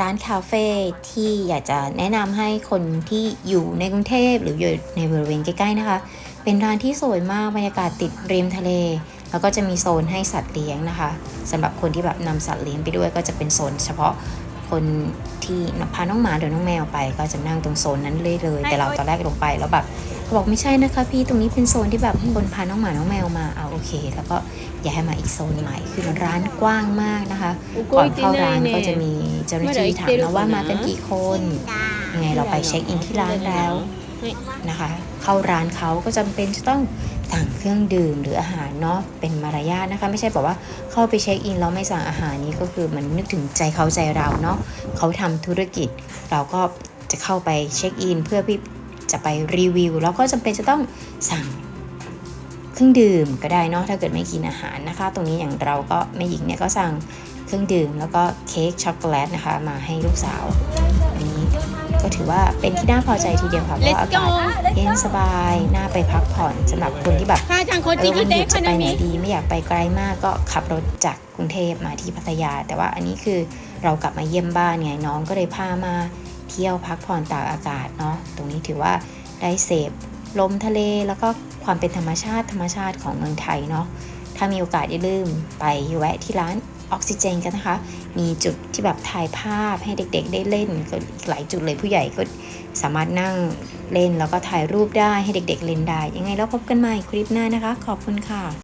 ร้านคาเฟ่ที่อยากจะแนะนำให้คนที่อยู่ในกรุงเทพหรืออยู่ในบริเวณใกล้ๆนะคะ เป็นร้านที่สวยมากบรรยากาศติดริมทะเล แล้วก็จะมีโซนให้สัตว์เลี้ยงนะคะสำหรับคนที่แบบนำสัตว์เลี้ยงไปด้วยก็จะเป็นโซนเฉพาะคนที่พาน้องหมาหรือน้องแมวไป ก็จะนั่งตรงโซนนั้นเลยเลย แต่เราตอนแรกลงไปแล้วแบบ เขาบอกไม่ใช่นะคะ พี่ตรงนี้เป็นโซนที่แบบคนพาน้องหมาน้องแมวมาเอาโอเค แล้วก็ย้ายมาอีกโซนใหม่คือร้านกว้างมากนะคะก่อนเข้าร้านก็จะมีเจ้าหน้าที่ถามนะว่ามากันกี่คนยังไงเราไปเช็คอินที่ร้านแล้วนะคะ เข้าร้านเขาก็จำเป็นจะต้องสั่งเครื่องดื่มหรืออาหารเนาะเป็นมารยาทนะคะ ไม่ใช่บอกว่าเข้าไปเช็คอินแล้วไม่สั่งอาหารนี้ก็คือมันนึกถึงใจเขาใจเราเนาะเขาทำธุรกิจ เราก็จะเข้าไปเช็คอิน เพื่อพี่ จะไปรีวิว แล้วก็จำเป็นจะต้องสั่งเครื่องดื่มก็ได้เนาะถ้าเกิดไม่กินอาหารนะคะ ตรงนี้อย่างเราก็แม่หญิงเนี่ยก็สั่งเครื่องดื่ม แล้วก็เค้กช็อกโกแลตนะคะ มาให้ลูกสาวอันนี้ก็ถือว่าเป็นที่น่าพอใจทีเดียวค่ะเพราะว่าอากาศเย็นสบายน่าไปพักผ่อนสำหรับคนที่แบบค่าจังโคเอจิอคิวันหเตะยุดคจะไปนาไหนมิดี ไม่อยากไปไกลมากก็ขับรถจากกรุงเทพมาที่พัทยา แต่ว่าอันนี้คือเรากลับมาเยี่ยมบ้านไงน้องก็เลยพามา เที่ยวพักผ่อนตากอากาศเนาะตรงนี้ถือว่าได้เสพลมทะเลแล้วก็ความเป็นธรรมชาติธรรมชาติของเมืองไทยเนาะถ้ามีโอกาสอย่าลืมไปแวะที่ร้านออกซิเจนกันนะคะ มีจุดที่แบบถ่ายภาพให้เด็กๆ ได้เล่นก็หลายจุดเลยผู้ใหญ่ก็สามารถนั่งเล่นแล้วก็ถ่ายรูปได้ให้เด็กๆเล่นได้ ยังไงแล้วพบกันใหม่คลิปหน้านะคะ ขอบคุณค่ะ